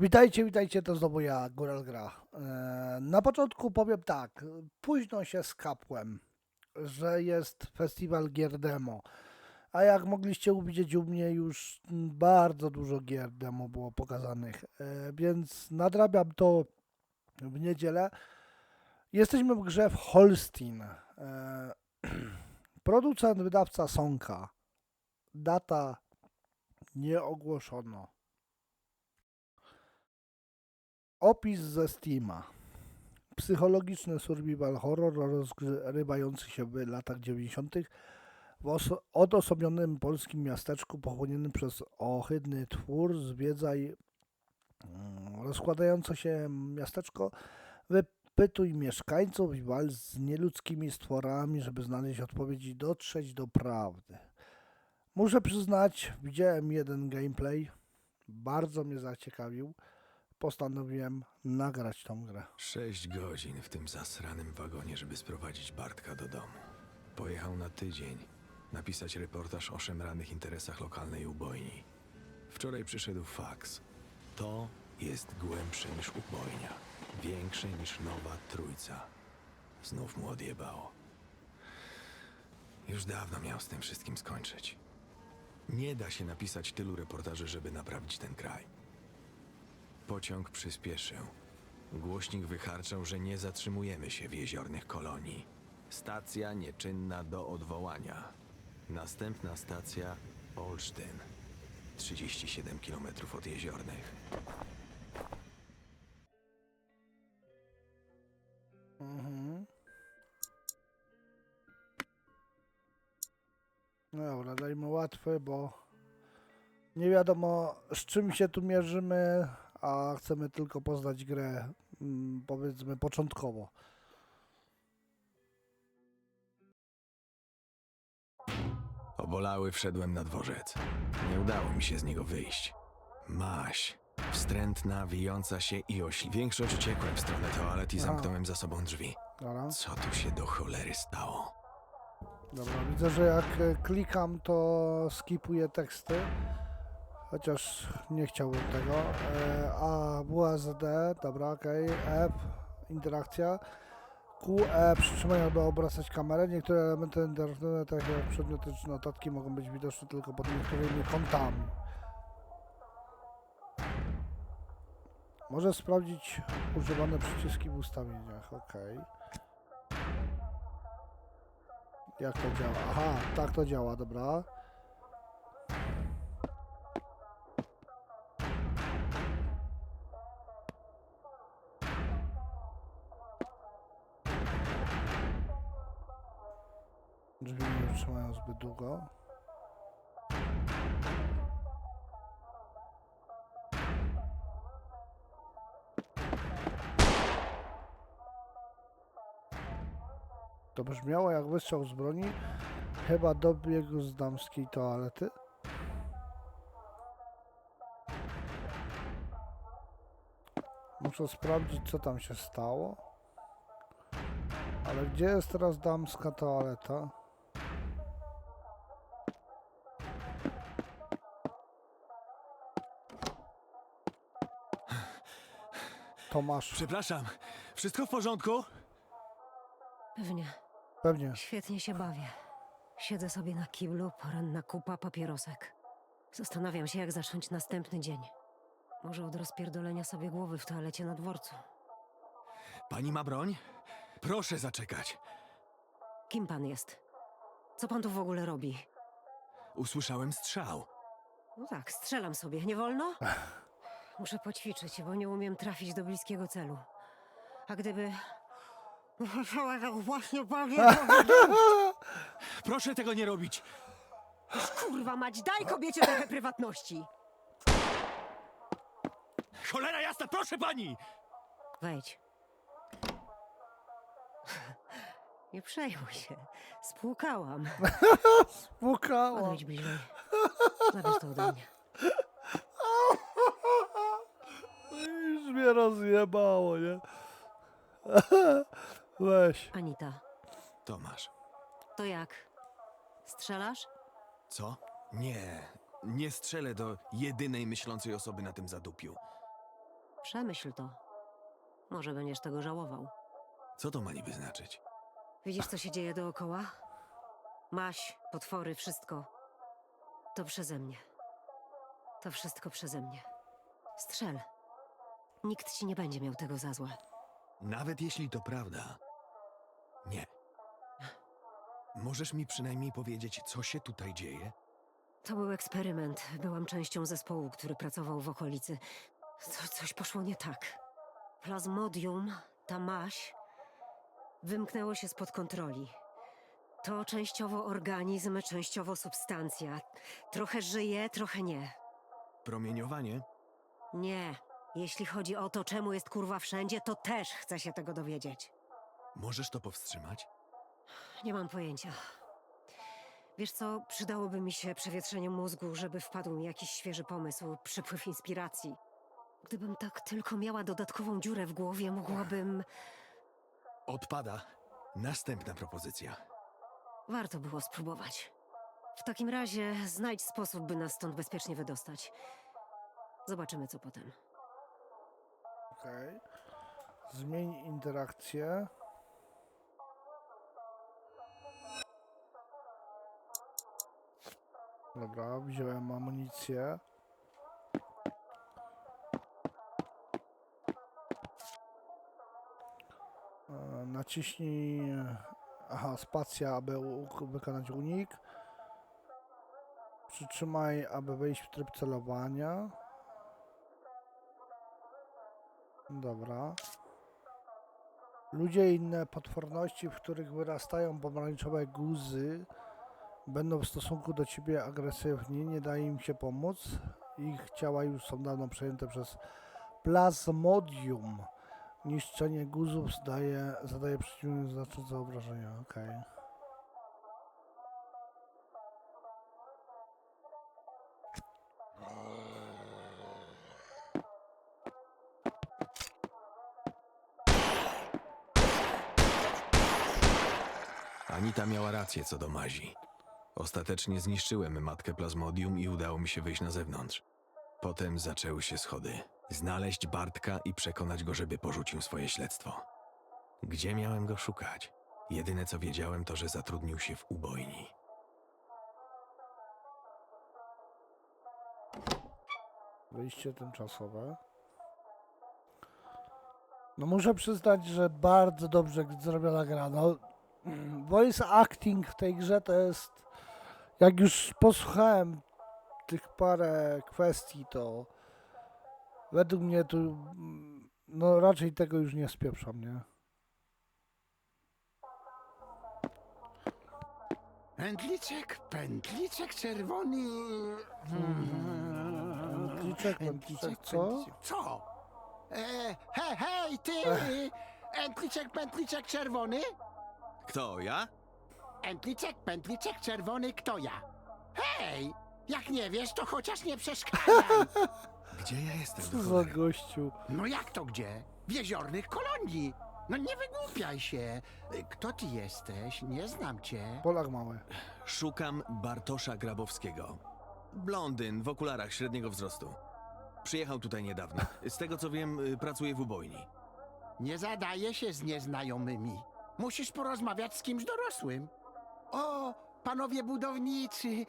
Witajcie, witajcie, to znowu ja, Góral Gra. E, Na początku powiem tak, późno się skapłem, że jest festiwal gier demo, a jak mogliście uwidzieć u mnie już bardzo dużo gier demo było pokazanych, e, więc nadrabiam to w niedzielę. Jesteśmy w grze w Holstein. E, Producent, wydawca Sonka. Data nie ogłoszono. Opis ze Steama. Psychologiczny survival horror rozgrywający się w latach 90. w oso- odosobnionym polskim miasteczku pochłoniętym przez ohydny twór. Zwiedzaj mm, rozkładające się miasteczko. Wypytuj mieszkańców i walcz z nieludzkimi stworami, żeby znaleźć odpowiedzi i dotrzeć do prawdy. Muszę przyznać, widziałem jeden gameplay. Bardzo mnie zaciekawił postanowiłem nagrać tą grę. Sześć godzin w tym zasranym wagonie, żeby sprowadzić Bartka do domu. Pojechał na tydzień napisać reportaż o szemranych interesach lokalnej ubojni. Wczoraj przyszedł faks. To jest głębsze niż ubojnia. Większe niż nowa trójca. Znów mu odjebało. Już dawno miał z tym wszystkim skończyć. Nie da się napisać tylu reportaży, żeby naprawić ten kraj. Pociąg przyspieszył. Głośnik wycharczał, że nie zatrzymujemy się w jeziornych kolonii. Stacja nieczynna do odwołania. Następna stacja Olsztyn. 37 km od jeziornych. Mhm. Dobra, dajmy łatwy, bo nie wiadomo z czym się tu mierzymy, a chcemy tylko poznać grę, mm, powiedzmy początkowo. Obolały wszedłem na dworzec. Nie udało mi się z niego wyjść. Maś. Wstrętna, wijąca się i ośli. Większość uciekłem w stronę toalet i zamknąłem za sobą drzwi. Dobra, Co tu się do cholery stało? dobra, widzę, że jak e, klikam, to skipuję teksty. Chociaż nie chciałbym tego. E, A, WSD, dobra, okej. F, interakcja. QE, przytrzymaj aby obracać kamerę. Niektóre elementy internetu, takie jak przedmioty czy notatki, mogą być widoczne tylko pod niektórymi kątami. Może sprawdzić używane przyciski w ustawieniach, okej. Jak to działa? Aha, tak to działa, dobra. Drzwi nie wytrzymają zbyt długo. To brzmiało jak wystrzał z broni. Chyba dobiegł z damskiej toalety. Muszę sprawdzić, co tam się stało. Ale gdzie jest teraz damska toaleta? Tomasz, Przepraszam, wszystko w porządku? Pewnie. pewnie. Świetnie się bawię. Siedzę sobie na kiblu, poranna kupa papierosek. Zastanawiam się, jak zacząć następny dzień. Może od rozpierdolenia sobie głowy w toalecie na dworcu. Pani ma broń? Proszę zaczekać. Kim pan jest? Co pan tu w ogóle robi? Usłyszałem strzał. No tak, strzelam sobie, nie wolno? Muszę poćwiczyć, bo nie umiem trafić do bliskiego celu. A gdyby... tak właśnie bawię, Proszę tego nie robić. kurwa mać, daj kobiecie trochę prywatności! Cholera jasna, proszę pani! Wejdź. Nie przejmuj się. Spłukałam. Pukało. Podejdź bliżej. Zabierz to ode mnie. Już mnie rozjebało, nie? Weź. Anita, Tomasz. to jak? Strzelasz? Co? Nie. Nie strzelę do jedynej myślącej osoby na tym zadupiu. Przemyśl to. Może będziesz tego żałował. Co to ma niby znaczyć? Widzisz, co się dzieje dookoła? Maś, potwory, wszystko. To przeze mnie. To wszystko przeze mnie. Strzel. Nikt ci nie będzie miał tego za złe. Nawet jeśli to prawda. Nie. Możesz mi przynajmniej powiedzieć, co się tutaj dzieje? To był eksperyment. Byłam częścią zespołu, który pracował w okolicy. Co, coś poszło nie tak. Plazmodium, ta maś, wymknęło się spod kontroli. To częściowo organizm, częściowo substancja. Trochę żyje, trochę nie. Promieniowanie? Nie. Jeśli chodzi o to, czemu jest kurwa wszędzie, to też chcę się tego dowiedzieć. Możesz to powstrzymać? Nie mam pojęcia. Wiesz co, przydałoby mi się przewietrzenie mózgu, żeby wpadł mi jakiś świeży pomysł, przypływ inspiracji. Gdybym tak tylko miała dodatkową dziurę w głowie, mogłabym. Odpada. Następna propozycja. Warto było spróbować. W takim razie znajdź sposób, by nas stąd bezpiecznie wydostać. Zobaczymy, co potem. Okej. Zmień interakcję. Dobra, wziąłem amunicję. E, Naciśnij aha, spacja, aby wykonać unik. Przytrzymaj, aby wejść w tryb celowania. Dobra. Ludzie i inne potworności, w których wyrastają pomarańczowe guzy, będą w stosunku do ciebie agresywni, nie daje im się pomóc. Ich ciała już są dawno przejęte przez plazmodium. Niszczenie guzów zadaje przeciwnie znaczące obrażenia. Okej. Anita miała rację co do mazi. Ostatecznie zniszczyłem matkę plazmodium i udało mi się wyjść na zewnątrz. Potem zaczęły się schody. Znaleźć Bartka i przekonać go, żeby porzucił swoje śledztwo. Gdzie miałem go szukać? Jedyne co wiedziałem to, że zatrudnił się w ubojni. Wyjście tymczasowe. No muszę przyznać, że bardzo dobrze zrobiona gra. No, voice acting w tej grze to jest... Jak już posłuchałem tych parę kwestii, to według mnie tu no raczej tego już nie spieprzam, nie? Pętliczek, pętliczek czerwony. Pętliczek, pętliczek, co? pętliczek. Co? E, hej, hej, ty! Entliczek, pętliczek czerwony? Kto, ja? Entliczek, pętliczek czerwony, kto ja? Hej! Jak nie wiesz, to chociaż nie przeszkadzaj. Gdzie ja jestem? Co za gościu? No jak to gdzie? W jeziornych kolonii. No nie wygłupiaj się. Kto ty jesteś? Nie znam cię. Polak mały. Szukam Bartosza Grabowskiego. Blondyn w okularach średniego wzrostu. Przyjechał tutaj niedawno. Z tego co wiem, y, pracuje w ubojni. Nie zadaje się z nieznajomymi. Musisz porozmawiać z kimś dorosłym. O, panowie budowniczy.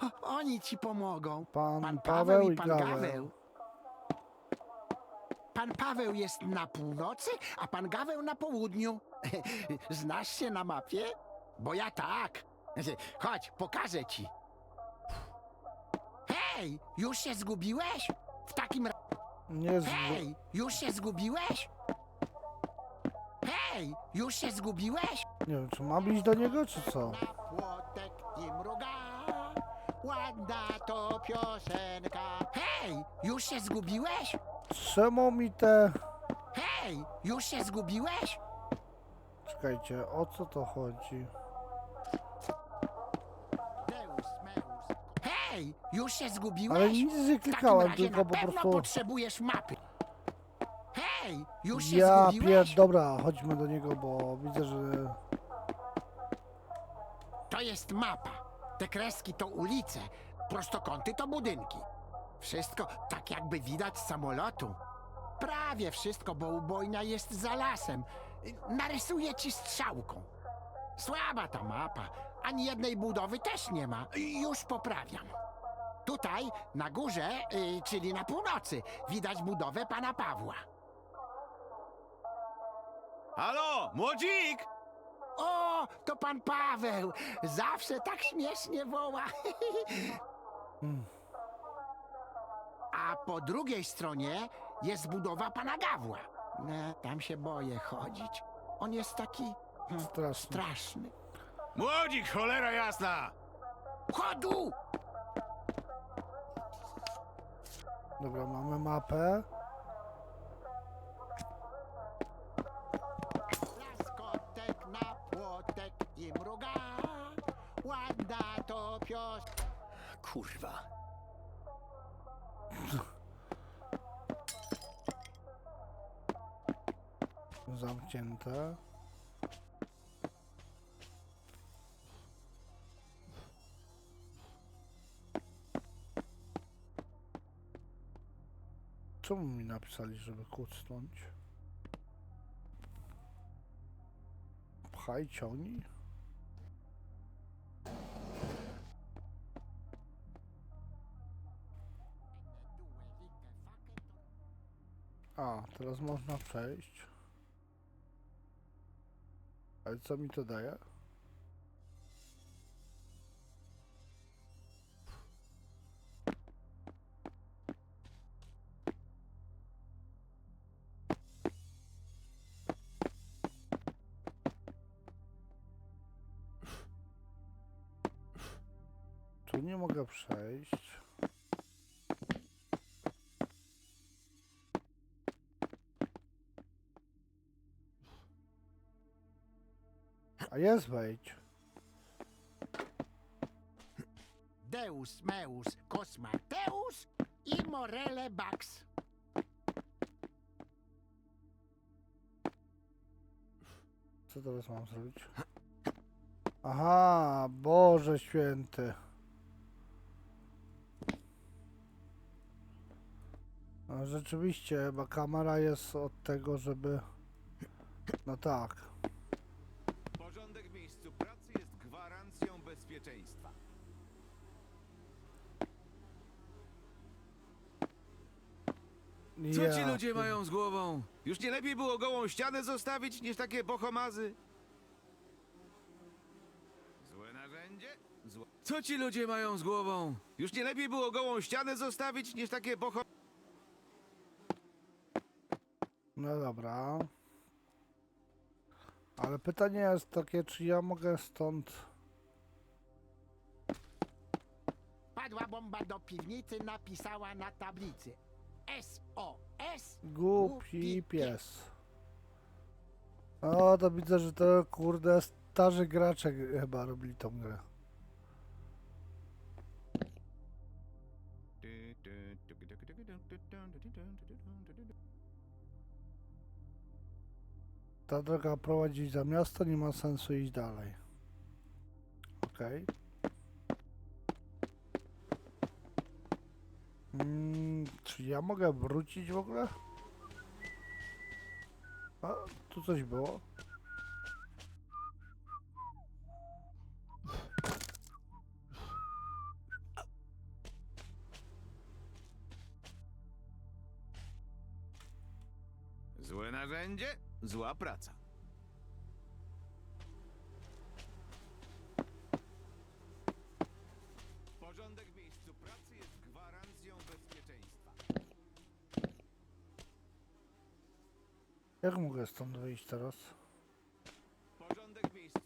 O, oni ci pomogą. Pan Paweł i pan Gaweł. Pan Paweł jest na północy, a pan Gaweł na południu. Znasz się na mapie? Bo ja tak. Chodź, pokażę ci. Hej, już się zgubiłeś? W takim razie. Nie. Hej, już się zgubiłeś? Hej, już się zgubiłeś? Nie wiem, czy mam iść do niego, czy co? Płotek mruga, ładna to piosenka. Hej, już się zgubiłeś? Czemu mi te... Hej, już się zgubiłeś? Czekajcie, o co to chodzi? Deus meus. Hej, już się zgubiłeś? Ale nic nie w takim klikałem, razie tylko na po pewno prostu... potrzebujesz mapy. Już się Ja zgubiłeś? pier... Dobra, chodźmy do niego, bo widzę, że... To jest mapa. Te kreski to ulice, prostokąty to budynki. Wszystko tak jakby widać z samolotu. Prawie wszystko, bo ubojnia jest za lasem. Narysuję ci strzałką. Słaba ta mapa. Ani jednej budowy też nie ma. Już poprawiam. Tutaj, na górze, y, czyli na północy, widać budowę pana Pawła. Halo, młodzik! O, to pan Paweł! Zawsze tak śmiesznie woła. A po drugiej stronie jest budowa pana Gawła. No, tam się boję chodzić. On jest taki hmm, Straszny. straszny. Młodzik, cholera jasna! Chodu! Dobra, mamy mapę. Pios. Kurwa. Zamknięte. Czemu mi napisali, żeby kucnąć? Pchaj, ciągnij. Teraz można przejść. Ale co mi to daje? Tu nie mogę przejść. Jest wejdź. Deus meus cosmateus i morele bax. Co teraz mam zrobić? Aha, Boże święty. No, rzeczywiście, chyba kamera jest od tego, żeby... No tak. Bezpieczeństwa. Co ci ludzie mają z głową? Już nie lepiej było gołą ścianę zostawić niż takie bohomazy? Złe narzędzie? Zło... Co ci ludzie mają z głową? Już nie lepiej było gołą ścianę zostawić niż takie boho... No dobra. Ale pytanie jest takie, czy ja mogę stąd... Padła bomba do piwnicy, napisała na tablicy. SOS. Głupi pies. O, to widzę, że to kurde starzy gracze chyba robili tą grę. Ta droga prowadzi za miasto, nie ma sensu iść dalej. Okej. Mm, czy ja mogę wrócić w ogóle? A, tu coś było. Złe narzędzie? Zła praca. Jak mogę stąd wyjść teraz? Porządek w miejscu.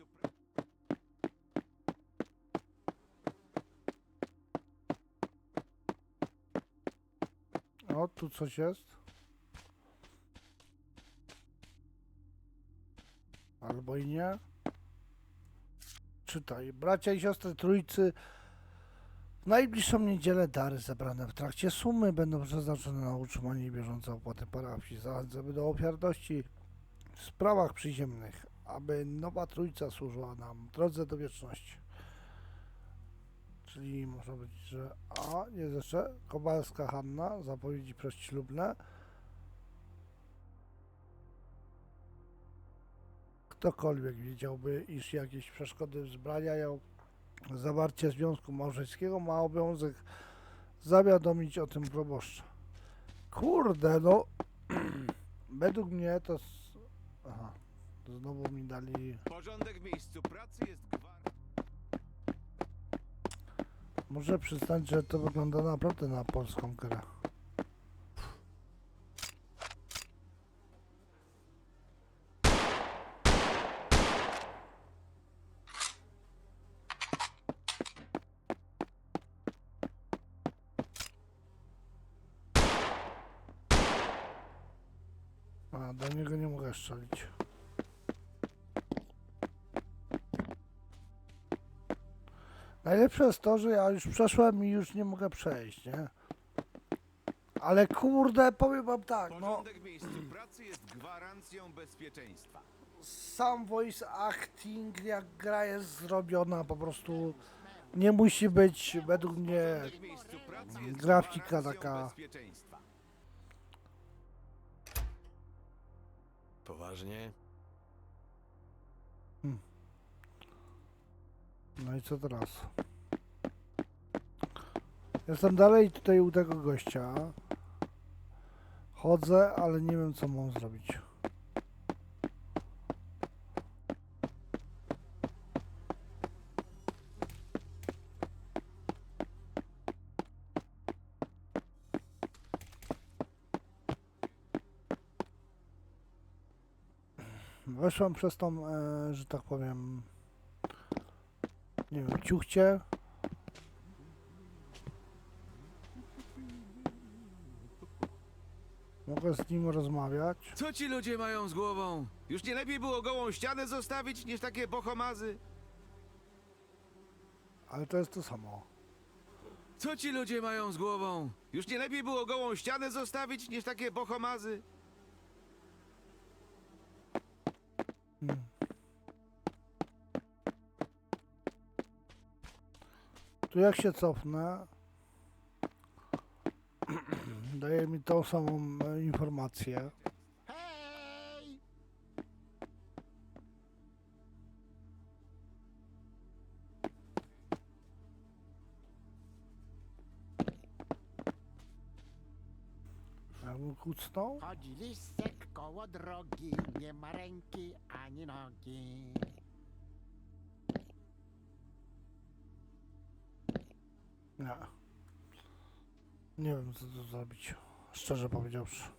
O, tu coś jest. Albo i nie. Czytaj. Bracia i siostry trójcy. Najbliższą niedzielę dary zebrane w trakcie sumy będą przeznaczone na utrzymanie i bieżące opłaty parafii. Zachęcamy do ofiarności w sprawach przyziemnych, aby nowa Trójca służyła nam drodze do wieczności. Czyli może być, że A, nie jeszcze, Kowalska Hanna, zapowiedzi prześlubne. Ktokolwiek wiedziałby, iż jakieś przeszkody wzbraniają zawarcie związku małżeńskiego, ma obowiązek zawiadomić o tym proboszcza. Kurde, no. Według mnie to. Aha. To znowu mi dali. Porządek w miejscu pracy jest gwar... Muszę przyznać, że to wygląda naprawdę na polską grę. A, do niego nie mogę strzelić. Najlepsze jest to, że ja już przeszłem i już nie mogę przejść, nie? Ale kurde, powiem wam tak, no Porządek w miejscu pracy jest gwarancją bezpieczeństwa. sam voice acting, jak gra jest zrobiona, po prostu nie musi być według mnie Porządek w miejscu pracy jest grafika gwarancją taka- bezpieczeństwa. Poważnie? No i co teraz? Jestem dalej tutaj u tego gościa. Chodzę, ale nie wiem co mam zrobić. Weszłam przez tą, e, że tak powiem, nie wiem, ciuchcie. Mogę z nim rozmawiać. Co ci ludzie mają z głową? Już nie lepiej było gołą ścianę zostawić niż takie bohomazy? Ale to jest to samo. Co ci ludzie mają z głową? Już nie lepiej było gołą ścianę zostawić niż takie bohomazy? Tu jak się cofnę, daje mi tą samą e, informację. Jakbym kucnął. Chodzi lisek koło drogi, nie ma ręki ani nogi. Nie. Nie wiem co tu zrobić. Szczerze powiedziawszy.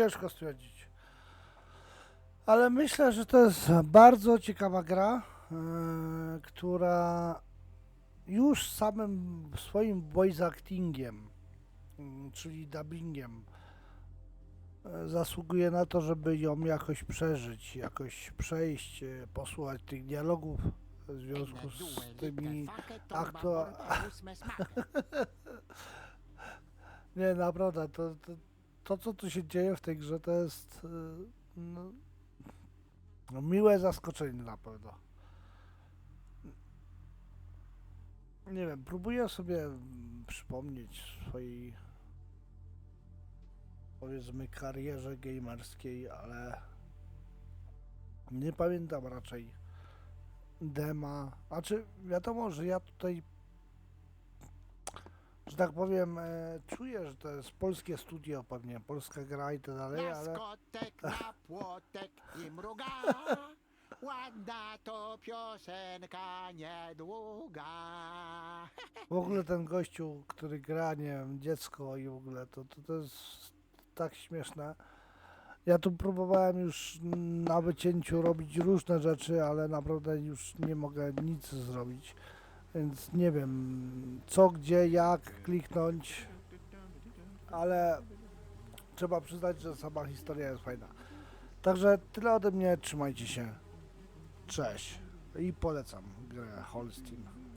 Ciężko stwierdzić. Ale myślę, że to jest bardzo ciekawa gra, e, która już samym swoim voice actingiem, mm, czyli dubbingiem, e, zasługuje na to, żeby ją jakoś przeżyć, jakoś przejść, e, posłuchać tych dialogów w związku z tymi aktua- Nie, naprawdę, to, to, to co tu się dzieje w tej grze, to jest y, no, no, miłe zaskoczenie na pewno. Nie wiem, próbuję sobie mm, przypomnieć swojej powiedzmy karierze gamerskiej, ale nie pamiętam raczej dema. Znaczy, wiadomo, że ja tutaj że tak powiem, e, czuję, że to jest polskie studio pewnie, polska gra i tak dalej, ale skotek, na płotek i mruga. Ładna to piosenka niedługa. w ogóle ten gościu, który gra, nie wiem, dziecko i w ogóle, to, to, to jest tak śmieszne. Ja tu próbowałem już na wycięciu robić różne rzeczy, ale naprawdę już nie mogę nic zrobić. Więc nie wiem co, gdzie, jak kliknąć, ale trzeba przyznać, że sama historia jest fajna. Także tyle ode mnie, trzymajcie się. Cześć. I polecam grę Holstein.